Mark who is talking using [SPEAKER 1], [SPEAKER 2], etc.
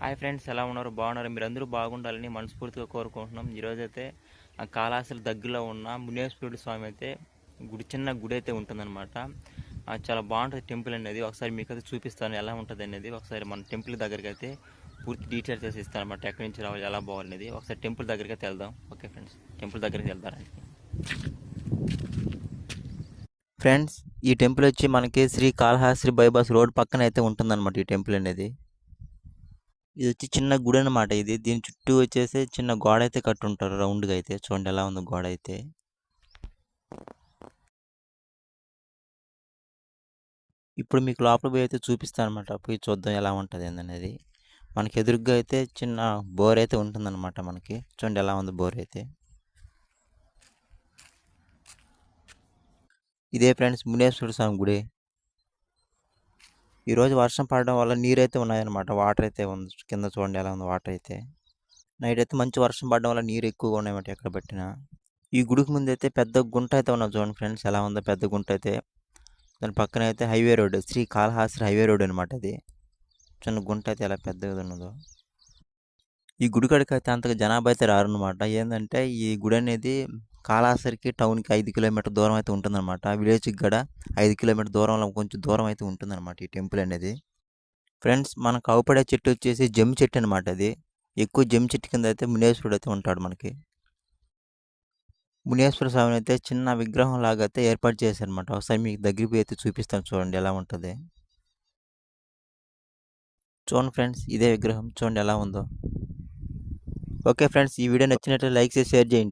[SPEAKER 1] Hi friends ఎలా ఉన్నారు? బాగున్నారు? మీరు అందరూ బాగుండాలని మనస్ఫూర్తిగా కోరుకుంటున్నాం. ఈరోజైతే ఆ కాళాశ్రీ దగ్గరలో ఉన్న మునేశ్వరుడు స్వామి అయితే గుడి చిన్న గుడి అయితే ఉంటుందన్నమాట. చాలా బాగుంటుంది టెంపుల్ అనేది. ఒకసారి మీకు అయితే చూపిస్తాను ఎలా ఉంటుంది అనేది. ఒకసారి మన టెంపుల్ దగ్గరికి అయితే పూర్తి డీటెయిల్స్ చేసి ఇస్తాను అనమాట ఎక్కడి నుంచి రావాలి ఎలా బాగుంది అనేది ఒకసారి టెంపుల్ దగ్గరికి అయితే వెళ్దాం. ఓకే ఫ్రెండ్స్ టెంపుల్ దగ్గరికి వెళ్తారండి ఫ్రెండ్స్ ఈ టెంపుల్ వచ్చి మనకి శ్రీ కాళహస్త్రి బైపాస్ రోడ్ పక్కన అయితే ఉంటుందన్నమాట ఈ టెంపుల్ అనేది. ఇది వచ్చి చిన్న గుడి అనమాట ఇది. దీని చుట్టూ వచ్చేసి చిన్న గోడ అయితే కట్టుంటారు. రౌండ్గా అయితే చూడండి ఎలా ఉంది గోడ అయితే ఇప్పుడు మీకు లోపల పోయి అయితే చూపిస్తాను అనమాట పోయి చూద్దాం ఎలా ఉంటుంది అనేది మనకి ఎదురుగ్గా అయితే చిన్న బోర్ అయితే ఉంటుందన్నమాట మనకి. చూడండి ఎలా ఉంది బోర్ అయితే. ఇదే ఫ్రెండ్స్ మునేశ్వర స్వామి గుడి. ఈరోజు వర్షం పడడం వల్ల నీరు అయితే ఉన్నాయన్నమాట. వాటర్ అయితే ఉంది. కింద చూడండి ఎలా ఉంది వాటర్ అయితే నైట్ అయితే మంచి వర్షం పడడం వల్ల నీరు ఎక్కువగా ఉన్నాయన్నమాట ఎక్కడ పెట్టినా. ఈ గుడికి ముందు అయితే పెద్ద గుంట అయితే ఉన్నది చూడండి ఫ్రెండ్స్. ఎలా ఉందో పెద్ద గుంట అయితే దాని పక్కన అయితే highway road. Sri Kalahasti highway road అనమాట అది. చిన్న గుంట అయితే ఎలా పెద్దగా ఉన్నదో. ఈ గుడి కాడికి అయితే అంతగా జనాభా అయితే రారనమాట ఏంటంటే ఈ గుడి అనేది కాళాసరికి టౌన్కి ఐదు కిలోమీటర్ దూరం అయితే ఉంటుందన్నమాట. విలేజ్కి కూడా ఐదు కిలోమీటర్ దూరంలో కొంచెం దూరం అయితే ఉంటుందన్నమాట ఈ టెంపుల్ అనేది. ఫ్రెండ్స్ మనకు అవుపడే చెట్టు వచ్చేసి జమ్మి చెట్టు అనమాట అది. ఎక్కువ జమ్మి చెట్టు కింద అయితే మునేశ్వరుడు అయితే ఉంటాడు మనకి. మునేశ్వర స్వామిని అయితే చిన్న విగ్రహం లాగా అయితే ఏర్పాటు చేశారనమాట ఒకసారి మీకు దగ్గరికి అయితే చూపిస్తాను చూడండి ఎలా ఉంటుంది. చూడండి ఫ్రెండ్స్ ఇదే విగ్రహం చూడండి ఎలా ఉందో. ఓకే ఫ్రెండ్స్ ఈ వీడియో నచ్చినట్లయితే లైక్ చేసి షేర్ చేయండి.